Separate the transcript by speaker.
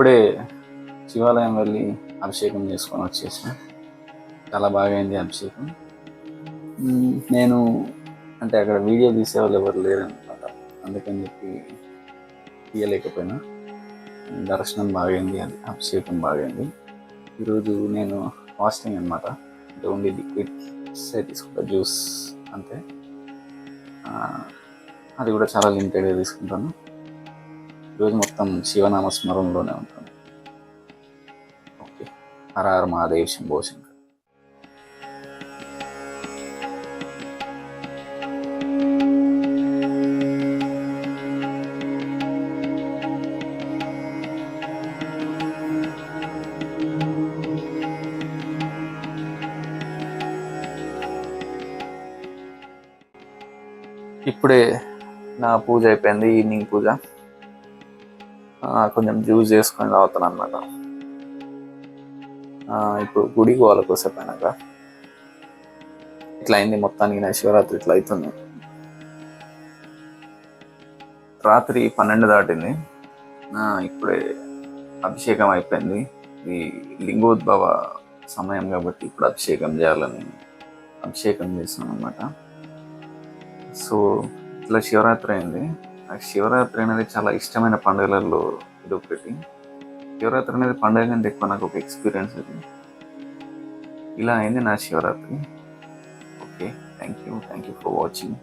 Speaker 1: ఇప్పుడే శివాలయం వెళ్ళి అభిషేకం చేసుకొని వచ్చేసిన. చాలా బాగా అయింది అభిషేకం నేను అంటే అక్కడ వీడియో తీసేవాళ్ళు ఎవరు లేరనమాట అందుకని చెప్పి తీయలేకపోయినా. దర్శనం బాగైంది అది అభిషేకం బాగైంది. ఈరోజు నేను ఫాస్టింగ్ అనమాట అంటే ఓన్లీ లిక్విడ్స్ తీసుకుంటా జ్యూస్ అంతే. అది కూడా చాలా లిమిటెడ్గా తీసుకుంటాను. రోజు మొత్తం శివనామ స్మరణలోనే ఉంటాను ఓకే. హర హర మహాదేవ్ శంభో శంకర్. ఇప్పుడే నా పూజ అయిపోయింది ఈవినింగ్ పూజ. కొంచెం జ్యూస్ చేసుకొని తాగుతాను అనమాట ఇప్పుడు గుడికి పోవాలి కోసేపోయినాక ఇట్లా అయింది మొత్తానికి నా శివరాత్రి ఇట్లా అవుతుంది. రాత్రి పన్నెండు దాటింది. ఇప్పుడే అభిషేకం అయిపోయింది. ఈ లింగోద్భవ సమయం కాబట్టి ఇప్పుడు అభిషేకం చేయాలని అభిషేకం చేస్తున్నాం అనమాట సో ఇట్లా శివరాత్రి అయింది. నాకు శివరాత్రి అనేది చాలా ఇష్టమైన పండుగలలో ఇది ఒకటి. శివరాత్రి అనేది పండుగ కంటే ఎక్కువ నాకు ఒక ఎక్స్పీరియన్స్ అది. ఇలా అయింది నా Shivaratri. Okay thank you thank you for watching.